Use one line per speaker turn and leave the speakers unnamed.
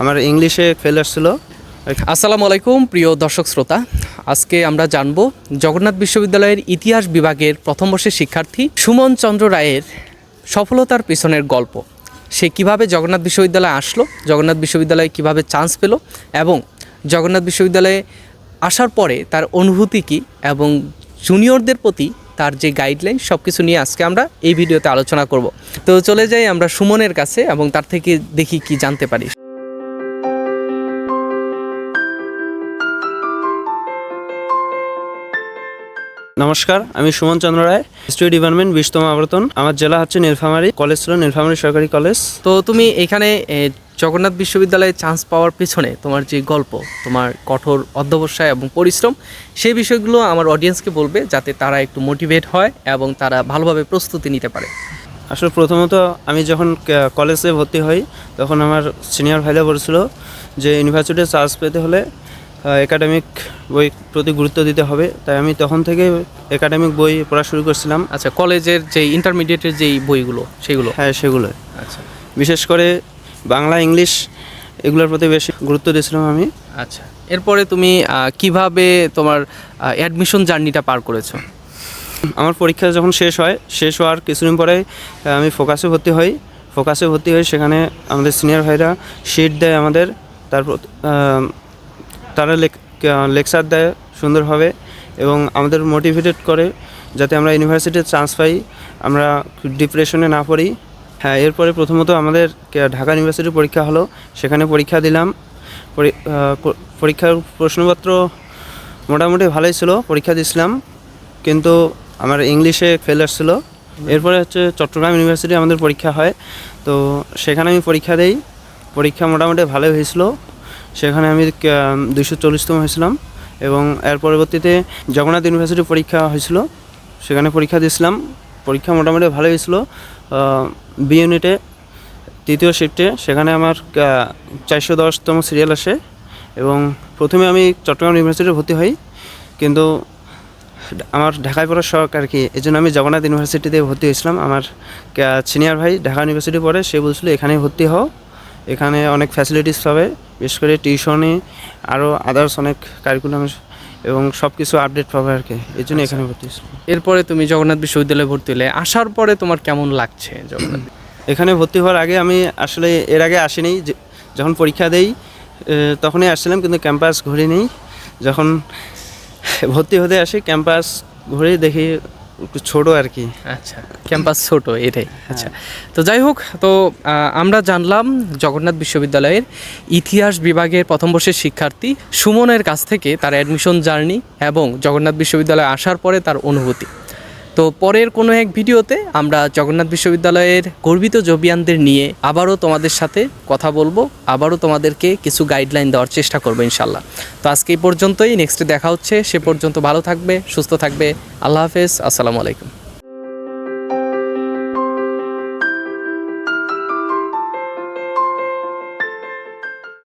আমার ইংলিশে ফেল আসছিল।
আসসালামু আলাইকুম, প্রিয় দর্শক শ্রোতা। আজকে আমরা জানব জগন্নাথ বিশ্ববিদ্যালয়ের ইতিহাস বিভাগের প্রথম বর্ষের শিক্ষার্থী সুমন চন্দ্র রায়ের সফলতার পিছনের গল্প। সে কীভাবে জগন্নাথ বিশ্ববিদ্যালয়ে আসলো, জগন্নাথ বিশ্ববিদ্যালয়ে কীভাবে চান্স পেল এবং জগন্নাথ বিশ্ববিদ্যালয়ে আসার পরে তার অনুভূতি কী এবং জুনিয়রদের প্রতি তার যে গাইডলাইন সব কিছু নিয়ে আজকে আমরা এই ভিডিওতে আলোচনা করব। তো চলে যাই আমরা সুমনের কাছে এবং তার থেকে দেখি কি জানতে পারি।
নমস্কার আমি সুমন চন্দ্র রায় হিস্ট্রি ডিপার্টমেন্ট বিশতম আবর্তন। আমার জেলা হচ্ছে নীলফামারী কলেজ ছিল নীলফামারী সরকারি কলেজ।
তো তুমি এখানে জগন্নাথ বিশ্ববিদ্যালয়ে চান্স পাওয়ার পিছনে তোমার যে গল্প তোমার কঠোর অধ্যবসায় এবং পরিশ্রম সেই বিষয়গুলো আমার অডিয়েন্সকে বলবে যাতে তারা একটু মোটিভেট হয় এবং তারা ভালোভাবে প্রস্তুতি নিতে পারে।
আসলে প্রথমত আমি যখন কলেজে ভর্তি হই তখন আমার সিনিয়র ভাইরা বলছিল যে ইউনিভার্সিটিতে চান্স পেতে হলে একাডেমিক বই প্রতি গুরুত্ব দিতে হবে। তাই আমি তখন থেকে একাডেমিক বই পড়া শুরু করছিলাম।
আচ্ছা কলেজের যে ইন্টারমিডিয়েটের যেই বইগুলো সেগুলো?
হ্যাঁ সেগুলো।
আচ্ছা।
বিশেষ করে বাংলা ইংলিশ এগুলোর প্রতি বেশি গুরুত্ব দিয়েছিলাম আমি।
আচ্ছা। এরপরে তুমি কীভাবে তোমার অ্যাডমিশন জার্নিটা পার করেছ?
আমার পরীক্ষা যখন শেষ হয় শেষ হওয়ার কিছুদিন পরে আমি ফোকাসে ভর্তি হই। ফোকাসে ভর্তি হই সেখানে আমাদের সিনিয়র ভাইরা শিট দেয় আমাদের। তারপর তারা লেকচার দেয় সুন্দরভাবে এবং আমাদের মোটিভেটেড করে যাতে আমরা ইউনিভার্সিটির চান্স পাই, আমরা ডিপ্রেশনে না পড়ি। হ্যাঁ এরপরে প্রথমত আমাদের ঢাকা ইউনিভার্সিটির পরীক্ষা হলো, সেখানে পরীক্ষা দিলাম। পরীক্ষার প্রশ্নপত্র মোটামুটি ভালোই ছিল, পরীক্ষা দিয়েছিলাম কিন্তু আমার ইংলিশে ফেল আসছিল। এরপরে হচ্ছে চট্টগ্রাম ইউনিভার্সিটি আমাদের পরীক্ষা হয়। তো সেখানে আমি পরীক্ষা দেই। পরীক্ষা মোটামুটি ভালোই হয়েছিল। সেখানে আমি দুশো চল্লিশতম হয়েছিলাম এবং এর পরবর্তীতে জগন্নাথ ইউনিভার্সিটি পরীক্ষা হয়েছিল। সেখানে পরীক্ষা দিয়েছিলাম। পরীক্ষা মোটামুটি ভালো হয়েছিল। বি ইউনিটে তৃতীয় শিফটে সেখানে আমার চারশো দশতম সিরিয়াল আসে এবং প্রথমে আমি চট্টগ্রাম ইউনিভার্সিটিতে ভর্তি হই। কিন্তু আমার ঢাকায় পড়ার শখ আর কি এই জন্য আমি জগন্নাথ ইউনিভার্সিটিতে ভর্তি হয়েছিলাম। আমার সিনিয়র ভাই ঢাকা ইউনিভার্সিটি পড়ে, সে বলছিল এখানে ভর্তি হও। এখানে অনেক ফ্যাসিলিটিস পাবে। বিশেষ করে টিউশনে আরও আদার্স অনেক কারিকুলাম এবং সব কিছু আপডেট পাবে আর কি। এই জন্য এখানে ভর্তি
এরপরে তুমি জগন্নাথ বিশ্ববিদ্যালয়ে ভর্তি হলে আসার পরে তোমার কেমন লাগছে জগন্নাথ?
এখানে ভর্তি হওয়ার আগে আমি আসলে এর আগে আসিনি যখন পরীক্ষা দেই তখনই আসছিলাম কিন্তু ক্যাম্পাস ঘুরি নেই যখন ভর্তি হতে আসি ক্যাম্পাস ঘুরে দেখি একটু ছোটো আর কি।
আচ্ছা ক্যাম্পাস ছোট এটাই। আচ্ছা তো যাই হোক তো আমরা জানলাম জগন্নাথ বিশ্ববিদ্যালয়ের ইতিহাস বিভাগের প্রথম বর্ষের শিক্ষার্থী সুমনের কাছ থেকে তার অ্যাডমিশন জার্নি এবং জগন্নাথ বিশ্ববিদ্যালয়ে আসার পরে তার অনুভূতি। তো পরের কোনো এক ভিডিওতে আমরা জগন্নাথ বিশ্ববিদ্যালয়ের গর্বিত জবিয়ানদের নিয়ে আবারও তোমাদের সাথে কথা বলব, আবারও তোমাদেরকে কিছু গাইডলাইন দেওয়ার চেষ্টা করব ইনশাল্লাহ। তো আজকে এই পর্যন্তই নেক্সটে দেখা হচ্ছে, সে পর্যন্ত ভালো থাকবে, সুস্থ থাকবে, আল্লাহ হাফেজ, আসসালামু আলাইকুম।